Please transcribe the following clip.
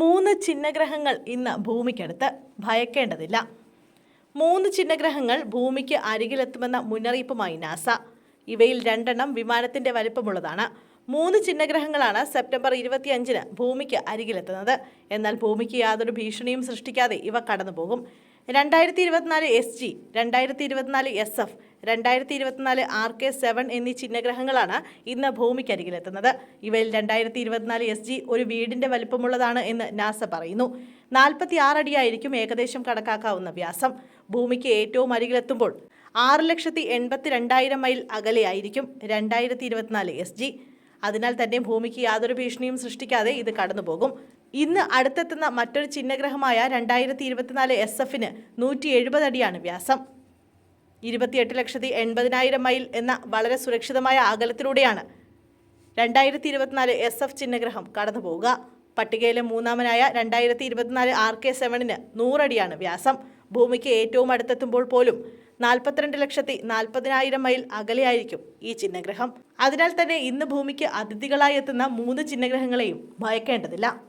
മൂന്ന് ചിഹ്നഗ്രഹങ്ങൾ ഇന്ന് ഭൂമിക്കടുത്ത് ഭയക്കേണ്ടതില്ല. മൂന്ന് ചിഹ്നഗ്രഹങ്ങൾ ഭൂമിക്ക് അരികിലെത്തുമെന്ന മുന്നറിയിപ്പുമായി നാസ. ഇവയിൽ രണ്ടെണ്ണം വിമാനത്തിന്റെ വലിപ്പമുള്ളതാണ്. മൂന്ന് ചിഹ്നഗ്രഹങ്ങളാണ് സെപ്റ്റംബർ ഇരുപത്തിയഞ്ചിന് ഭൂമിക്ക് അരികിലെത്തുന്നത്. എന്നാൽ ഭൂമിക്ക് യാതൊരു ഭീഷണിയും സൃഷ്ടിക്കാതെ ഇവ കടന്നുപോകും. രണ്ടായിരത്തി ഇരുപത്തിനാല് എസ് ജി രണ്ടായിരത്തി ഇരുപത്തിനാല് എസ് എഫ് രണ്ടായിരത്തി ഇരുപത്തിനാല് ആർ കെ സെവൻ എന്നീ ചിഹ്നഗ്രഹങ്ങളാണ് ഇന്ന് ഭൂമിക്കരികിലെത്തുന്നത് ഇവയിൽ രണ്ടായിരത്തി ഇരുപത്തിനാല് എസ് ജി ഒരു വീടിന്റെ വലിപ്പമുള്ളതാണ് എന്ന് നാസ പറയുന്നു. നാൽപ്പത്തി അടിയായിരിക്കും ഏകദേശം കണക്കാക്കാവുന്ന വ്യാസം. ഭൂമിക്ക് ഏറ്റവും അരികിലെത്തുമ്പോൾ ആറ് ലക്ഷത്തി എൺപത്തി രണ്ടായിരം മൈൽ അകലെയായിരിക്കും രണ്ടായിരത്തി ഇരുപത്തിനാല് എസ് ജി. അതിനാൽ തന്നെ ഭൂമിക്ക് യാതൊരു ഭീഷണിയും സൃഷ്ടിക്കാതെ ഇത് കടന്നുപോകും. ഇന്ന് അടുത്തെത്തുന്ന മറ്റൊരു ചിഹ്നഗ്രഹമായ രണ്ടായിരത്തി ഇരുപത്തിനാല് എസ് എഫിന് നൂറ്റി എഴുപത് അടിയാണ് വ്യാസം. ഇരുപത്തിയെട്ട് ലക്ഷത്തി എൺപതിനായിരം മൈൽ എന്ന വളരെ സുരക്ഷിതമായ അകലത്തിലൂടെയാണ് രണ്ടായിരത്തി ഇരുപത്തിനാല് എസ് എഫ് ചിഹ്നഗ്രഹം കടന്നു പോവുക പട്ടികയിലെ മൂന്നാമനായ രണ്ടായിരത്തി ഇരുപത്തിനാല് ആർ കെ സെവനിന് നൂറടിയാണ് വ്യാസം. ഭൂമിക്ക് ഏറ്റവും അടുത്തെത്തുമ്പോൾ പോലും നാൽപ്പത്തിരണ്ട് ലക്ഷത്തി നാൽപ്പതിനായിരം മൈൽ അകലെയായിരിക്കും ഈ ചിഹ്നഗ്രഹം. അതിനാൽ തന്നെ ഇന്ന് ഭൂമിക്ക് അതിഥികളായി എത്തുന്ന മൂന്ന് ചിഹ്നഗ്രഹങ്ങളെയും ഭയക്കേണ്ടതില്ല.